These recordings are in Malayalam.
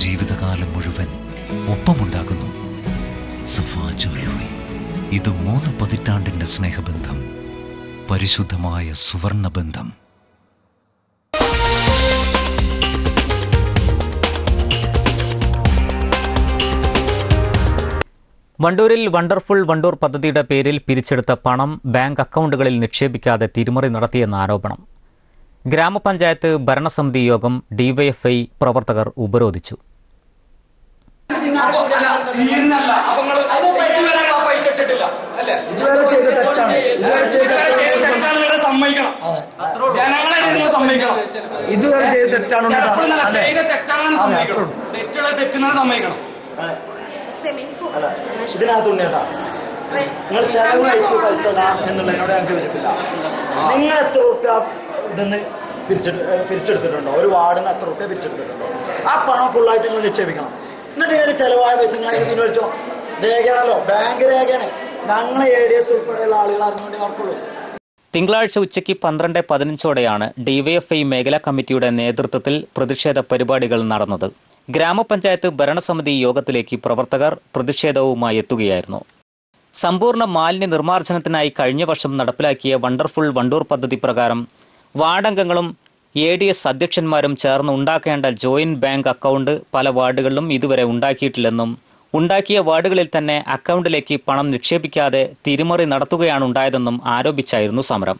ജീവിതകാലം മുഴുവൻ ഒപ്പമുണ്ടാകുന്നു. സഫ ജ്വല്ലറി ഇത് മൂന്ന് പതിറ്റാണ്ടിന്റെ സ്നേഹബന്ധം പരിശുദ്ധമായ സുവർണ ബന്ധം വണ്ടൂരിൽ വണ്ടർഫുൾ വണ്ടൂർ പദ്ധതിയുടെ പേരിൽ പിരിച്ചെടുത്ത പണം ബാങ്ക് അക്കൗണ്ടുകളിൽ നിക്ഷേപിക്കാതെ തിരിമറി നടത്തിയെന്ന ആരോപണം. ഗ്രാമപഞ്ചായത്ത് ഭരണസമിതി യോഗം ഡിവൈഎഫ്ഐ പ്രവർത്തകർ ഉപരോധിച്ചു. ഇതുവരെ ചെയ്ത തെറ്റാണ് നിങ്ങൾ ചെലവ് കഴിച്ച് പൈസ ഞങ്ങൾക്ക് നിങ്ങൾ എത്ര റുപ്യ ഇതെന്ന് പിരിച്ചെടു പിരിച്ചെടുത്തിട്ടുണ്ടോ? ഒരു വാർഡിന് അത്ര റുപ്യ പിരിച്ചെടുത്തിട്ടുണ്ടോ? ആ പണം ഫുള്ളായിട്ട് നിങ്ങൾ നിക്ഷേപിക്കണം. എന്നിട്ട് നിങ്ങൾ ചെലവായ പൈസ അതിന് പിൻവലിച്ചോ? രേഖയാണല്ലോ ബാങ്ക് രേഖയാണ്. ഞങ്ങൾ എ ഡി എസ് ഉൾപ്പെടെയുള്ള ആളുകൾ അറിഞ്ഞുകൊണ്ടേ നടക്കുള്ളൂ. തിങ്കളാഴ്ച ഉച്ചയ്ക്ക് പന്ത്രണ്ട് പതിനഞ്ചോടെയാണ് ഡിവൈഎഫ്ഐ മേഖലാ കമ്മിറ്റിയുടെ നേതൃത്വത്തിൽ പ്രതിഷേധ പരിപാടികൾ നടന്നത്. ഗ്രാമപഞ്ചായത്ത് ഭരണസമിതി യോഗത്തിലേക്ക് പ്രവർത്തകർ പ്രതിഷേധവുമായി എത്തുകയായിരുന്നു. സമ്പൂർണ മാലിന്യ നിർമ്മാർജനത്തിനായി കഴിഞ്ഞ വർഷം നടപ്പിലാക്കിയ വണ്ടർഫുൾ വണ്ടൂർ പദ്ധതി പ്രകാരം വാർഡംഗങ്ങളും എ ഡി എസ് അധ്യക്ഷന്മാരും ചേർന്ന് ഉണ്ടാക്കേണ്ട ജോയിന്റ് ബാങ്ക് അക്കൗണ്ട് പല വാർഡുകളിലും ഇതുവരെ ഉണ്ടാക്കിയിട്ടില്ലെന്നും ഉണ്ടാക്കിയ വാർഡുകളിൽ തന്നെ അക്കൗണ്ടിലേക്ക് പണം നിക്ഷേപിക്കാതെ തിരിമറി നടത്തുകയാണ് ഉണ്ടായതെന്നും ആരോപിച്ചായിരുന്നു സമരം.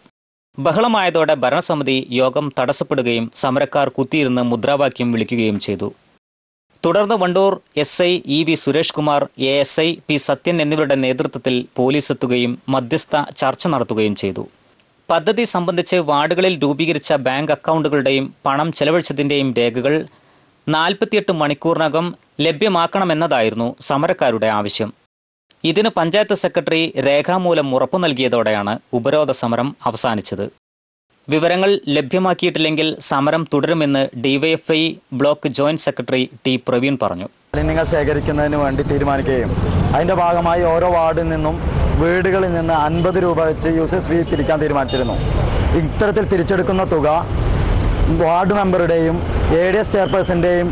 ബഹളമായതോടെ ഭരണസമിതി യോഗം തടസ്സപ്പെടുകയും സമരക്കാർ കുത്തിയിരുന്ന് മുദ്രാവാക്യം വിളിക്കുകയും ചെയ്തു. തുടർന്ന് Wandoor S I E V Suresh Kumar A S I P Sathyan എന്നിവരുടെ നേതൃത്വത്തിൽ പോലീസ് എത്തുകയും മധ്യസ്ഥ ചർച്ച നടത്തുകയും ചെയ്തു. പദ്ധതി സംബന്ധിച്ച് വാർഡുകളിൽ രൂപീകരിച്ച ബാങ്ക് അക്കൗണ്ടുകളുടെയും പണം ചെലവഴിച്ചതിന്റെയും രേഖകൾ നാൽപ്പത്തിയെട്ട് മണിക്കൂറിനകം ലഭ്യമാക്കണമെന്നതായിരുന്നു സമരക്കാരുടെ ആവശ്യം. ഇതിന് പഞ്ചായത്ത് സെക്രട്ടറി രേഖാമൂലം ഉറപ്പു നൽകിയതോടെയാണ് ഉപരോധ സമരം അവസാനിച്ചത്. വിവരങ്ങൾ ലഭ്യമാക്കിയിട്ടില്ലെങ്കിൽ സമരം തുടരുമെന്ന് DYFI block joint secretary T Praveen പറഞ്ഞു. മാലിന്യങ്ങൾ ശേഖരിക്കുന്നതിന് വേണ്ടി തീരുമാനിക്കുകയും അതിന്റെ ഭാഗമായി ഓരോ വാർഡിൽ നിന്നും വീടുകളിൽ നിന്ന് അൻപത് രൂപ വെച്ച് യൂസേഴ്സ് ഫീ പിരിക്കാൻ തീരുമാനിച്ചിരുന്നു. ഇത്തരത്തിൽ പിരിച്ചെടുക്കുന്ന തുക വാർഡ് മെമ്പറുടെയും എ ഡി എസ് ചെയർപേഴ്സന്റെയും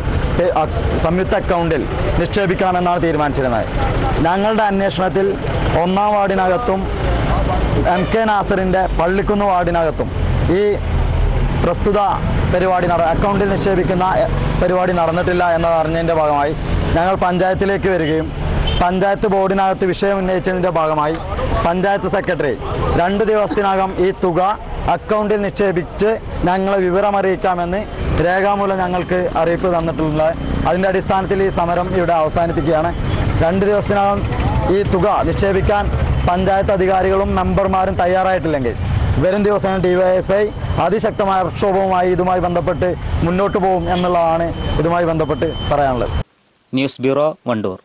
സംയുക്ത അക്കൗണ്ടിൽ നിക്ഷേപിക്കണമെന്നാണ് തീരുമാനിച്ചിരുന്നത്. ഞങ്ങളുടെ അന്വേഷണത്തിൽ ഒന്നാം വാർഡിനകത്തും എം കെ നാസറിന്റെ പള്ളിക്കുന്ന് വാർഡിനകത്തും ഈ പ്രസ്തുത പരിപാടി നട അക്കൗണ്ടിൽ നിക്ഷേപിക്കുന്ന പരിപാടി നടന്നിട്ടില്ല എന്നതറിഞ്ഞതിന്റെ ഭാഗമായി ഞങ്ങൾ പഞ്ചായത്തിലേക്ക് വരികയും പഞ്ചായത്ത് ബോർഡിനകത്ത് വിഷയം ഉന്നയിച്ചതിന്റെ ഭാഗമായി പഞ്ചായത്ത് സെക്രട്ടറി രണ്ട് ദിവസത്തിനകം ഈ തുക അക്കൗണ്ടിൽ നിക്ഷേപിച്ച് ഞങ്ങളെ വിവരമറിയിക്കാമെന്ന് രേഖാമൂലം ഞങ്ങൾക്ക് അറിയിപ്പ് തന്നിട്ടുള്ള അതിന്റെ അടിസ്ഥാനത്തിൽ ഈ സമരം ഇവിടെ അവസാനിപ്പിക്കുകയാണ്. രണ്ട് ദിവസത്തിനകം ഈ തുക നിക്ഷേപിക്കാൻ പഞ്ചായത്ത് അധികാരികളും മെമ്പർമാരും തയ്യാറായിട്ടില്ലെങ്കിൽ വരും ദിവസങ്ങൾ ഡിവൈഎഫ്ഐ അതിശക്തമായ പ്രക്ഷോഭവുമായി ഇതുമായി ബന്ധപ്പെട്ട് മുന്നോട്ട് പോകും എന്നുള്ളതാണ് ഇതുമായി ബന്ധപ്പെട്ട് പറയാനുള്ളത്. News bureau Wandoor.